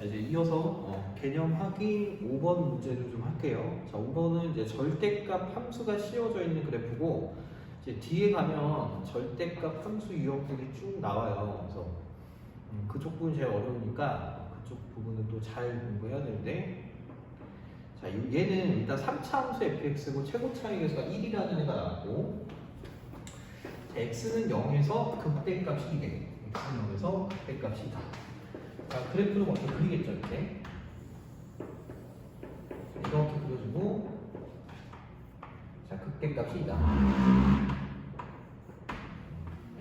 자, 이제 이어서 어, 개념 확인 5번 문제를 좀 할게요. 자, 5번은 이제 절대값 함수가 씌워져 있는 그래프고 이제 뒤에 가면 절대값 함수 유형들이 쭉 나와요. 그래서 음, 그쪽 부분 제일 어려우니까 그쪽 부분은 또 잘 공부해야 되는데 자, 이- 얘는 일단 3차 함수 fx고 최고 차이계수가 1이라는 애가 나왔고 자, x는 0에서 극대값이 2대 x는 0에서 극대값이 2다. 자, 그래프를 먼저 그리겠죠, 이렇게. 이렇게 그려주고, 자, 극대값이 2다.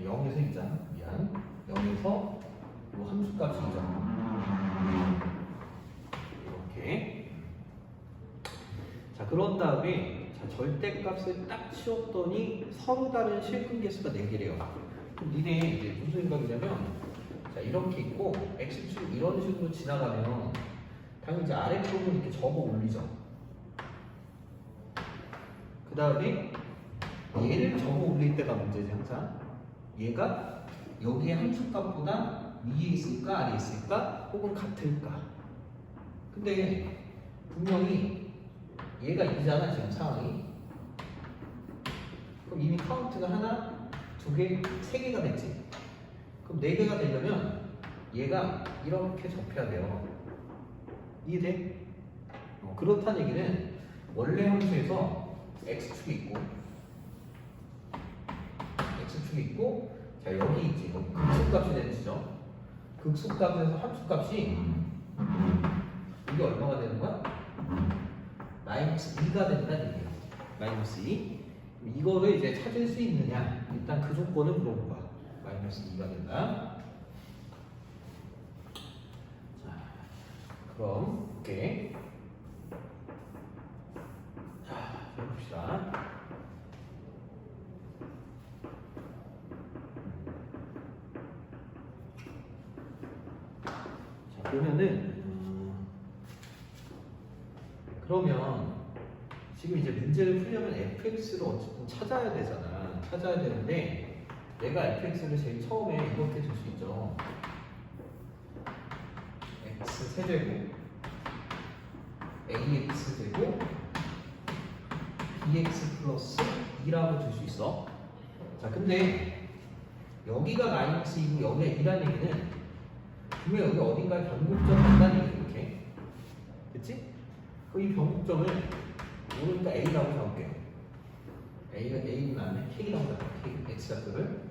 0에서 2자, 미안. 0에서 요 함수값이 2자. 이렇게. 자, 그런 다음에, 자, 절대값을 딱 치웠더니 서로 다른 실근계수가 4개래요. 그럼 니네 이제 무슨 생각이냐면, 자 이렇게 있고 x축 이런 식으로 지나가면 당연히 이제 아래쪽으로 이렇게 접어 올리죠. 그 다음에 얘를 접어 올릴 때가 문제지 항상. 얘가 여기에 함수값보다 위에 있을까 아래에 있을까 혹은 같을까. 근데 분명히 얘가 2잖아 지금 상황이. 그럼 이미 카운트가 하나, 두 개, 세 개가 됐지. 그럼 4개가 되려면 얘가 이렇게 접해야 돼요. 이해돼? 어, 그렇다는 얘기는 원래 함수에서 x축이 있고 x축이 있고 자 여기 있지 여기 극소값이 되는 지점 극소값에서 함수값이 이게 얼마가 되는 거야? 마이너스 2가 된다는 얘기야 마이너스 2 이거를 이제 찾을 수 있느냐 일단 그 조건을 물어본 거야 마이너스 2가 된다. 자, 그럼 오케이. 자, 해봅시다. 자, 보면은 음, 그러면 지금 이제 문제를 풀려면 fx를 어쨌든 찾아야 되잖아. 찾아야 되는데 내가 fx를 제일 처음에 이렇게 줄 수 있죠. x 세제곱 ax 제곱 bx 플러스 2라고 줄 수 있어. 자, 근데 여기가 마이너스 2고 여기가 2라는 얘기는 분명 여기 어딘가에 변곡점 간다는 얘기 이렇게. 됐지? 그럼 이 변곡점을 오르니까 a라고 잡을게요. a가 a는 안에 k라고 잡아 k x 좌표를.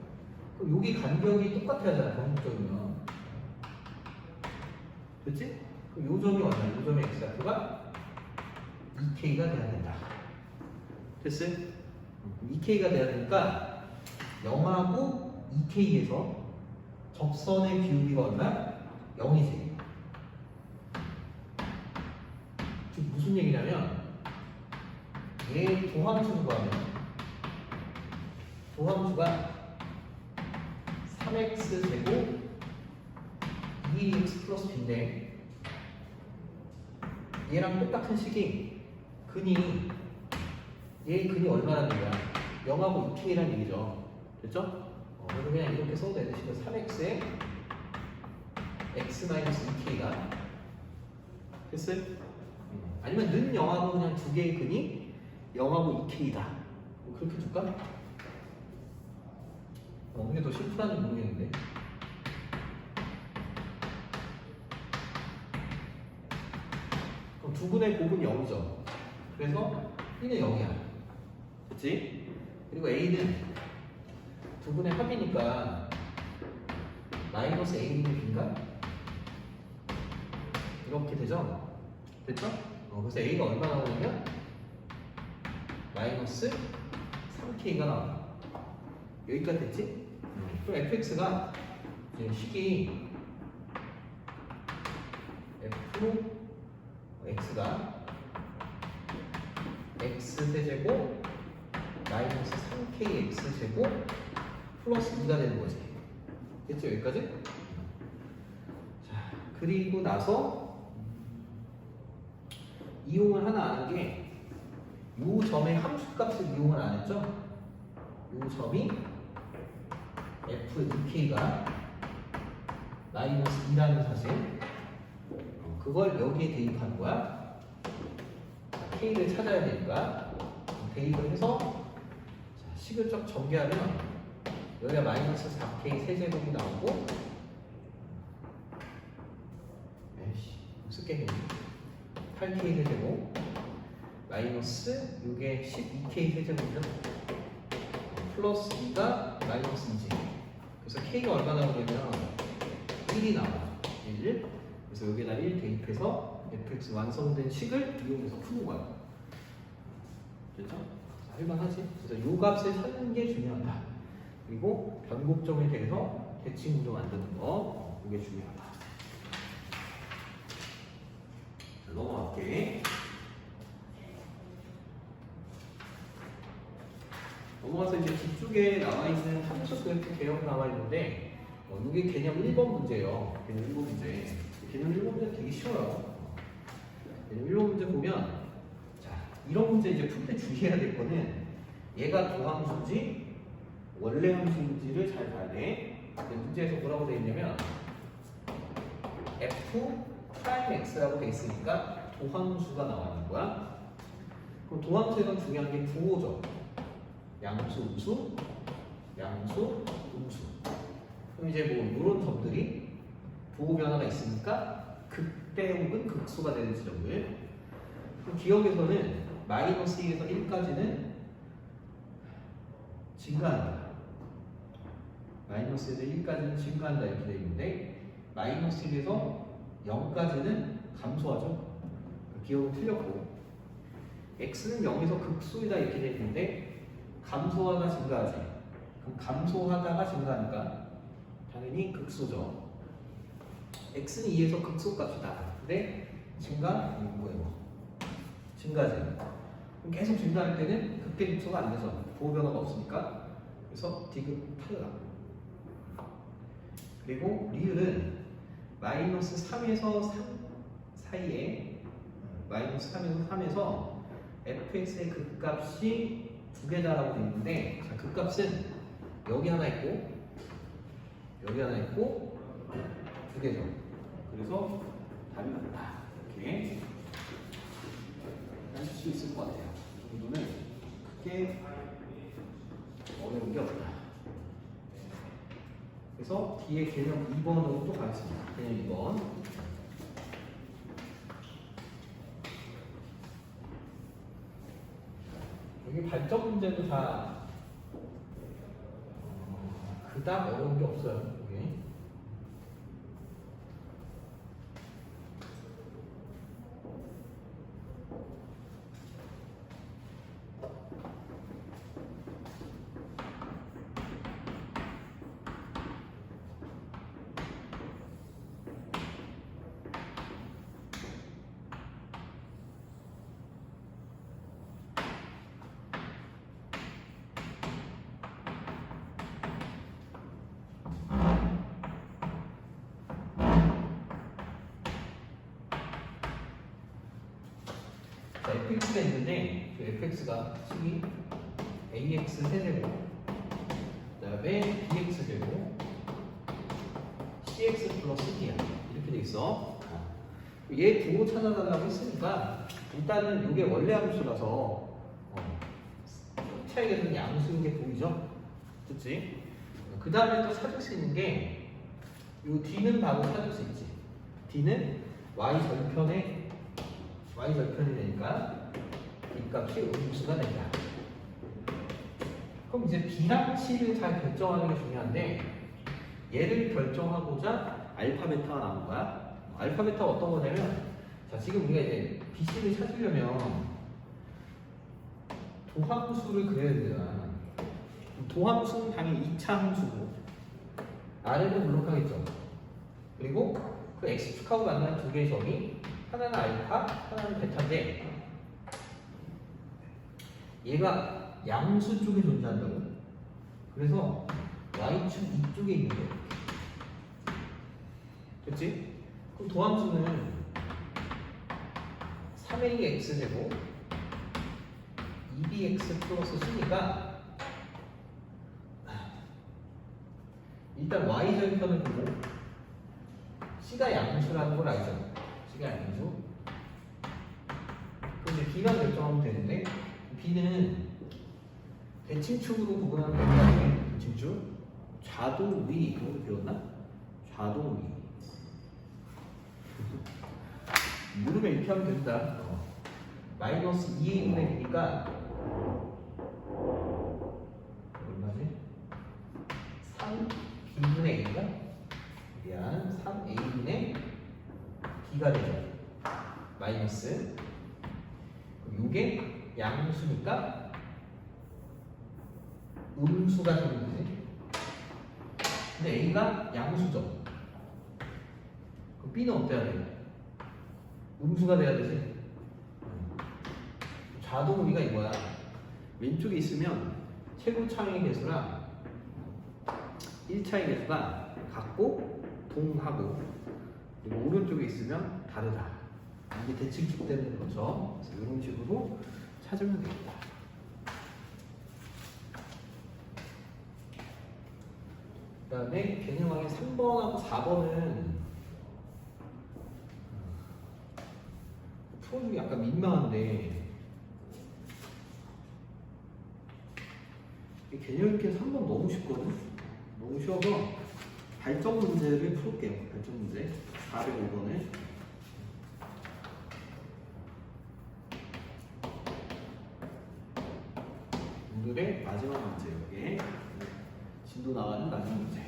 그럼 여기 간격이 똑같아야 하잖아 변곡점이면. 됐지? 그럼 요 점이 얼마야? 요 점의 x 좌표가 2k가 돼야 된다. 됐어요? 2k가 돼야 되니까 0하고 2k에서 접선의 비율이 얼마야? 0이지. 지금 무슨 얘기냐면 얘 도함수를 구하면 도함수가 3x 제곱 2x 플러스 b인데 얘랑 똑같은 식이 근이 얘 근이 얼마라는 거야? 0하고 2k라는 얘기죠. 됐죠? 어, 그래서 그냥 이렇게 써도 되는 식은 3x에 x 2k가 됐어요? 음. 아니면 는 0하고 그냥 두 개의 근이 0하고 2k이다. 뭐 그렇게 줄까? 어, 그게 더 심플한지 모르겠는데. 그럼 두 분의 곱은 0이죠. 그래서 B는 0이야. 그치? 그리고 A는 두 분의 합이니까 마이너스 A는 B인가? 이렇게 되죠? 됐죠? 어, 그래서 A가 얼마 나오냐면 마이너스 3K가 나와. 여기까지 됐지? 그럼 fx가 이제 식이 f로 x가 x 세제곱 마이너스 3kx 제곱 플러스 2가 되는 거지. 됐죠? 여기까지? 자, 그리고 나서 이용을 하나 아는 게요 점의 함수값을 이용을 안 했죠? 요 점이 f2k가 마이너스 2라는 사실. 그걸 여기에 대입하는 거야. 자, K를 찾아야 되니까 대입을 해서 자, 식을 쫙 전개하면 여기가 마이너스 4K 세제곱이 나오고 에이씨 쓸게겠네 8K 세제곱 마이너스 이게 12K 세제곱이죠 플러스 2가 마이너스 2지 그래서 K가 얼마 나오냐면 1이 나와. 1 그래서 여기다 1 대입해서 fx 완성된 식을 이용해서 푸는 거야. 됐죠? 자, 할만하지? 그래서 요 값을 찾는 게 중요하다. 그리고 변곡점에 대해서 대칭 구조 만드는 거. 어, 그게 중요하다. 자, 넘어갈게 넘어가서 이제 뒤쪽에 나와 있는 함수 그래프 개형 나와 있는데 어, 이게 개념 1번 문제예요. 개념 1번 문제. 개념 1번 문제 되게 쉬워요. 개념 1번 문제 보면 자 이런 문제 이제 풀 때 주의해야 될 거는 얘가 도함수인지 원래 함수인지를 잘 봐야 돼. 문제에서 뭐라고 되어 있냐면 f 프라임 x라고 돼 있으니까 도함수가 나와 있는 거야. 그럼 도함수에서 중요한 게 부호죠. 양수, 음수, 양수, 음수. 그럼 이제 뭐 이런 점들이 부호 변화가 있으니까 극대 혹은 극수가 되는 지점들. 그럼 기억에서는 마이너스 1에서 1까지는 증가한다. 마이너스 1에서 1까지는 증가한다 이렇게 되어 있는데 마이너스 1에서 0까지는 감소하죠. 기억은 틀렸고 x는 0에서 극소이다 이렇게 되어 있는데 감소하다 증가하지. 그럼 감소하다가 증가하니까 당연히 극소죠. x는 2에서 극소값이다. 근데 증가 뭐예요? 증가지. 그럼 계속 증가할 때는 극대 극소가 안 돼서 보호 변화가 없으니까 그래서 디귿 탈락. 그리고 리을은 마이너스 3에서 3 사이에 마이너스 3에서 3에서 fx의 극값이 두 개다라고 되어 있는데 자, 그 값은 여기 하나 있고 여기 하나 있고 두 개죠. 그래서 답이 맞다. 이렇게 하실 수 있을 것 같아요. 이 정도는 크게 어려운 게 없다. 그래서 뒤에 개념 2번으로 또 가겠습니다. 개념 2번. 여기 발전 문제도 다 어, 그닥 어려운 게 없어요. 있는데 그 fx가 식이 ax 세제곱 그다음에 bx 제곱 cx 플러스 d야 이렇게 돼 있어. 얘 부호 찾아달라고 했으니까 일단은 이게 원래 함수라서 어, 차이에서는 양수인 게 보이죠? 그치? 그 다음에 또 찾을 수 있는 게 이 d는 바로 찾을 수 있지. d는 y 절편의 y 절편이 되니까 b 값이 음수가 된다. 그럼 이제 c를 잘 결정하는 게 중요한데 얘를 결정하고자 알파 베타가 나온 거야. 알파 베타가 어떤 거냐면 자 지금 우리가 이제 bc를 찾으려면 도함수를 그려야 되잖아. 도함수는 당연히 2차 함수고 아래는 물록하겠죠. 그리고 그 x축하고 만나는 두 개의 점이 하나는 알파, 하나는 베타인데 얘가 양수 쪽에 존재한다고. 그래서 y축 이쪽에 있는 거예요. 됐지? 그럼 도함수는 3a x제곱 2bx 플러스 c니까 일단 y 절편을 보고 c가 양수라는 걸 알죠. 이게 양수. 그럼 이제 B만 결정하면 되는데 B는 대칭축으로 구분하는 게 아니에요. 대칭축. 좌동 위 이런 거 배웠나? 좌동 위. 무릎에 이렇게 하면 된다. 어. 마이너스 2의 1분의 B니까 얼마지? 3 B분의 A가 미안 3A분의 B가 되죠. 마이너스 요게 양수니까 음수가 되는 거지. 근데 A가 양수죠. 그럼 B는 어때야 돼? 음수가 돼야 되지. 좌동 우리가 이거야. 왼쪽에 있으면 최고 차항의 개수랑 1차의 개수가 같고 동하고 그리고 오른쪽에 있으면 다르다. 이게 대칭축 되는 거죠. 그래서 이런 식으로 찾으면 됩니다. 그 다음에 개념항의 3번하고 4번은 풀어주기 약간 민망한데 이 개념 이렇게 3번 너무 쉽거든? 너무 쉬워서 발전 문제를 풀을게요. 발전 문제 405번을 마지막 문제 여기. 진도 나가는 마지막 문제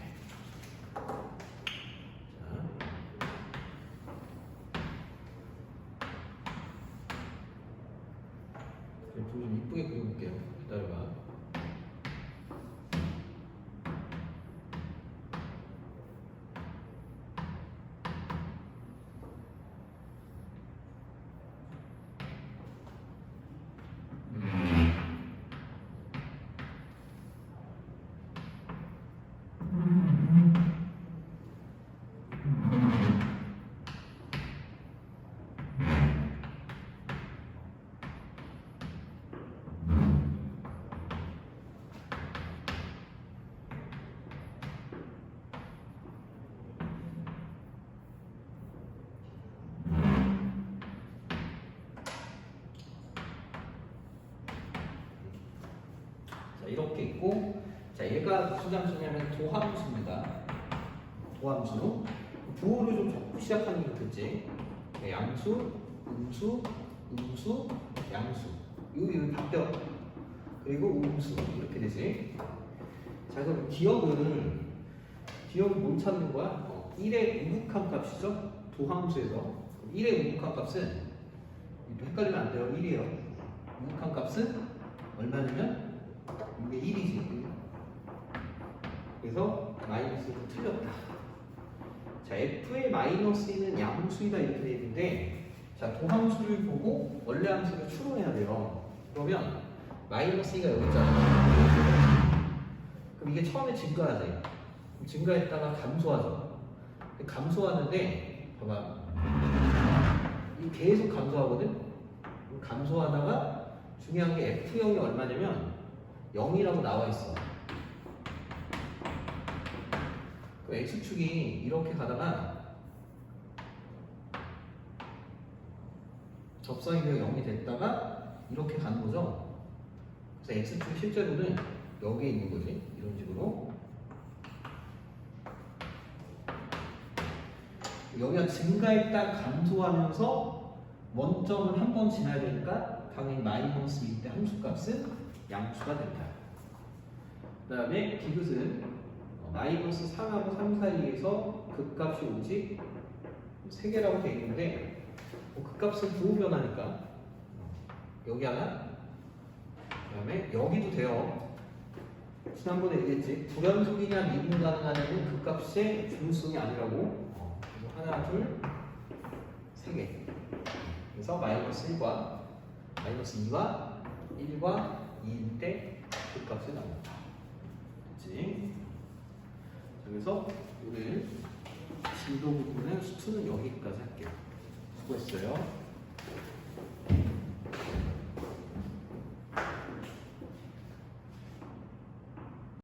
이렇게 있고 자 얘가 무슨 함수냐면 도함수입니다. 도함수 부호를 좀 적고 시작하는 게 좋겠지. 네, 양수, 음수, 음수, 양수. 이거 빼요. 그리고 음수 이렇게 되지. 자 그럼 기억을 기억을 못 찾는 거야? 어, 1의 우북한 값이죠. 도함수에서 1의 우북한 값은 헷갈리면 안 돼요. 1이에요. 우북한 값은 얼마냐면 이게 1이지. 그래서 마이너스로 틀렸다. 자, f의 마이너스 1은 양수이다 이렇게 돼 있는데 자, 도함수를 보고 원래 함수를 추론해야 돼요. 그러면 마이너스 2가 여기 있잖아. 그럼 이게 처음에 증가하지. 그럼 증가했다가 감소하죠. 감소하는데 봐봐. 이 계속 감소하거든. 감소하다가 중요한 게 F0이 얼마냐면 0이라고 나와 있어. 그 X축이 이렇게 가다가 접선이 되어 0이 됐다가 이렇게 가는 거죠. 그래서 X축 실제로는 여기에 있는 거지. 이런 식으로. 여기가 증가했다 감소하면서 원점을 한 번 지나야 되니까 당연히 마이너스 2때 함수값은 양수가 된다. 그 다음에 디귿은 어, 마이너스 3하고 3 사이에서 극값이 오직 3개라고 되어 있는데 뭐 극값은 부호 변화니까 어, 여기 하나 그 다음에 여기도 돼요. 지난번에 얘기했지 불연속이냐 미분 가능하냐는 극값의 중수성이 아니라고 하나 둘세 개. 그래서 마이너스 1과 마이너스 2와 1과 2대 때 Q값이 나온다. 그치? 그래서 오늘 진도 부분은 수투는 여기까지 할게요. 수고했어요.